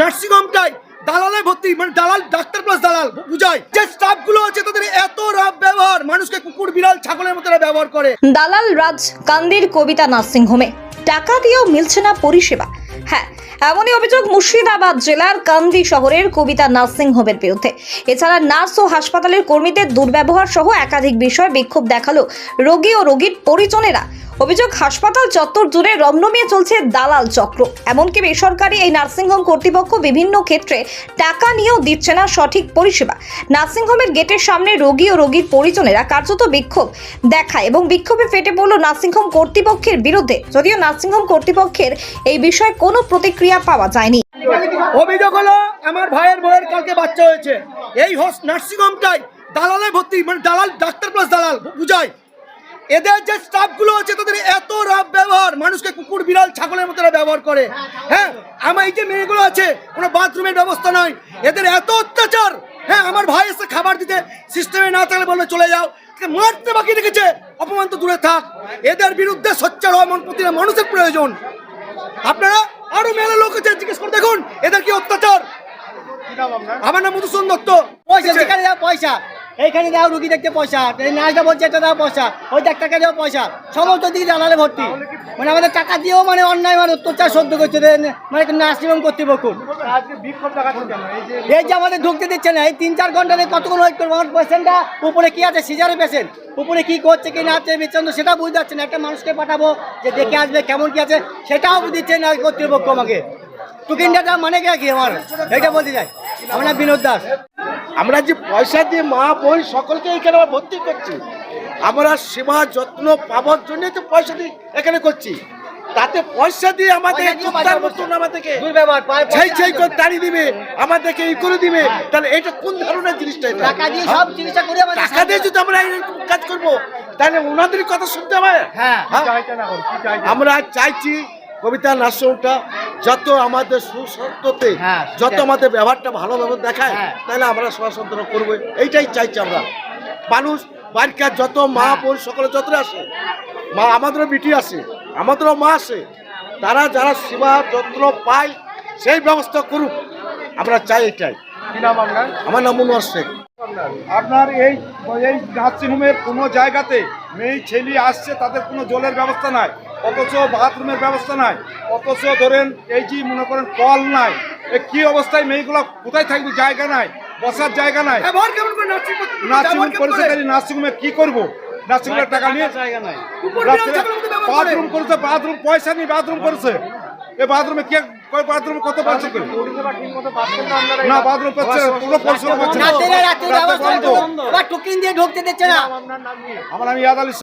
নার্সিংহোমটাই দালালে ভর্তি মানে দালাল, ডাক্তার প্লাস দালাল বুঝায় যে স্টাফগুলো আছে, তাদের এত রাব ব্যবহার, মানুষকে কুকুর, বিড়াল, ছাগলের মতো ব্যবহার করে। দালাল রাজ কান্দির কবিতা নার্সিংহোমে টাকা দিয়েও মিলছে না পরিষেবা। হ্যাঁ এমনই অভিযোগ মুর্শিদাবাদ জেলার কান্দি শহরের কবিতা নার্সিংহোমের বিরুদ্ধে। এছাড়া নার্স ও হাসপাতালের কর্মীদের দুর্ব্যবহার সহ একাধিক বিষয় বিক্ষোভ দেখাল রোগী ও রোগীর পরিজনেরা। অভিযোগ, হাসপাতাল চত্বর জুড়ে রমরমিয়ে চলছে দালাল চক্র। এমনকি বেসরকারি এই নার্সিংহোম কর্তৃপক্ষ বিভিন্ন ক্ষেত্রে টাকা নিয়েও দিচ্ছে না সঠিক পরিষেবা। নার্সিংহোমের গেটের সামনে রোগী ও রোগীর পরিজনেরা কার্যত বিক্ষোভ দেখায় এবং বিক্ষোভে ফেটে পড়ল নার্সিংহোম কর্তৃপক্ষের বিরুদ্ধে। যদিও নার্সিংহোম কর্তৃপক্ষের এই বিষয়ে কোনো প্রতিক্রিয়া পাওয়া যায়নি। অভিযোগ হলো, আমার ভাইয়ের বউয়ের কালকে বাচ্চা হয়েছে। এই হস নার্সিংহোমটাই দালালে ভর্তি মানে দালাল, ডাক্তার প্লাস দালাল বুঝায় এদের যে স্টাফগুলো আছে তাদের এত রাব ব্যবহার। মানুষকে কুকুর বিড়াল ছাগলের মতো ব্যবহার করে। হ্যাঁ আমার এই যে মেয়েগুলো আছে কোনো বাথরুমের ব্যবস্থা নয়। এদের এত অত্যাচার। হ্যাঁ আমার ভাই এসে খাবার দিতে সিস্টেমে না থাকলে বলবে চলে যাও। মারতে বাকি রেখেছে। অপমান তো দূরে থাক। এদের বিরুদ্ধে সোচ্চার হওয়া মন প্রতিটা মানুষের প্রয়োজন। আপনারা আরও মেলা লোক আছে জিজ্ঞেস করে দেখুন এদের কি অত্যাচার? আমার নাম মধুসূদন দত্ত। পয়সা পয়সা। এইখানে দাও রুগী দেখতে পয়সা। এই নার্সটা বলছে এটা দাও পয়সা। ওই ডাক্তারকে দাও পয়সা। সমস্ত দিকে জানালে ভর্তি। মানে আমাদের টাকা দিয়েও মানে অন্যায় মানে অত্যাচার সহ্য করছে। মানে নার্সিং কর্তৃপক্ষ। এই যে আমাদের ঢুকতে দিচ্ছে না এই তিন চার ঘণ্টা কতক্ষণ ওয়েট করব? আমার পেশেন্টটা উপরে কি আছে? সিজারের পেশেন্ট উপরে কি করছে কি না আছে বেচন্দ সেটা বুঝতে পারছে না। একটা মানুষকে পাঠাবো যে দেখে আসবে কেমন কি আছে সেটাও দিচ্ছে না কর্তৃপক্ষ আমাকে। টুকিনটা মানে কি আমার? এইটা বলতে চাই। আমার বিনোদ দাস। আমরা যে পয়সা দিয়ে মা বোন সকলকে এখানে আমরা ভর্তি করছি আমরা সেবা যত্ন পাবার জন্য তো পয়সা দিয়ে এখানে করছি। তাতে পয়সা দিয়ে আমাদের কুত্তার। মতন আমাদেরকে। সেই সেই করে দাঁড়িয়ে দিবে আমাদেরকে ই করে দিবে। তাহলে এটা কোন ধরনের জিনিসটা এটা? টাকা দিয়ে সব জিনিসটা করে আমাদের টাকা দিয়ে যদি আমরা কাজ করব তাহলে ওনাদের কথা শুনতে হবে। হ্যাঁ। হ্যাঁ? আমরা চাইছি কবিতা নার্সিংটা যত আমাদের সুসত্যতে হ্যাঁ, যত আমাদের ব্যবহারটা ভালোভাবে দেখায় হ্যাঁ। তাহলে আমরা সরাসরি করব। এইটাই চাইছি আমরা। মানুষ বাড়িকার যত মা হ্যাঁ। বোন সকলে যত আসে মা আমাদেরও বিটি আসে আমাদেরও মা আসে তারা যারা সেবা যত্ন পায় সেই ব্যবস্থা করুক। আমরা চাই এটাই। আমার নাম মনোয়ার শেখ। আপনার এই এই নার্সিংহোমের কোনো জায়গাতে মেয়ে ছেলে আসছে তাদের কোনো জলের ব্যবস্থা নাই অথচ বাথরুমের ব্যবস্থা নাই অথচ ধরেন এই যে মনে করেন কল নাই এ কি অবস্থায় মেয়েগুলো কোথায় থাকবে? জায়গা নাই বসার জায়গা নাই। নার্সিংহোম করেছে তাই নার্সিংহোমে কি করব? নার্সিংহোমের টাকা নিয়ে বাথরুম করেছে বাথরুম পয়সা নেই বাথরুম করেছে। এ বাথরুমে কে বাথরুমে কত না বাথরুম করছে পুরো পরিষেবা পাচ্ছে না। টুকিন দিয়ে ঢুকতে দিচ্ছে না। আমার নাম ইয়াদ আলী